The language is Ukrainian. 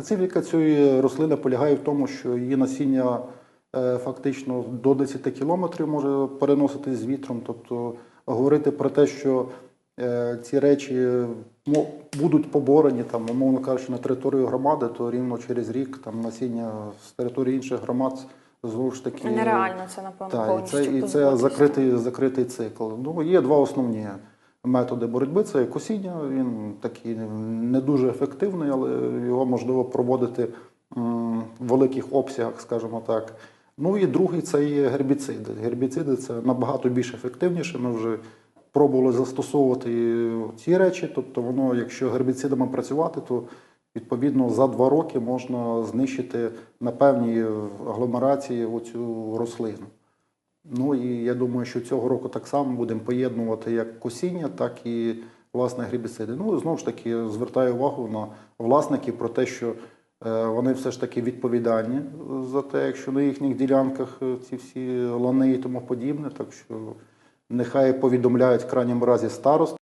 Специфіка цієї рослини полягає в тому, що її насіння е, фактично до 10 кілометрів може переноситись з вітром. Тобто говорити про те, що е, ці речі будуть поборені, там, умовно кажучи, на територію громади, то рівно через рік там насіння з території інших громад знову ж таки. Нереально це, напевно, Так, і це, і це закритий, закритий цикл. Ну, є два основні методи боротьби. Це косіння, він такий не дуже ефективний, але його можливо проводити в великих обсягах, скажімо так. Ну і другий це є гербіциди. Гербіциди це набагато більш ефективніше. Ми вже пробували застосовувати ці речі. Тобто, воно, якщо гербіцидами працювати, то відповідно за два роки можна знищити на певній агломерації оцю рослину. Ну і я думаю, що цього року так само будемо поєднувати як косіння, так і власне грібіциди. Ну знову ж таки звертаю увагу на власників про те, що е, вони все ж таки відповідальні за те, якщо на їхніх ділянках е, ці всі лани і тому подібне, так що нехай повідомляють в крайньому разі старост.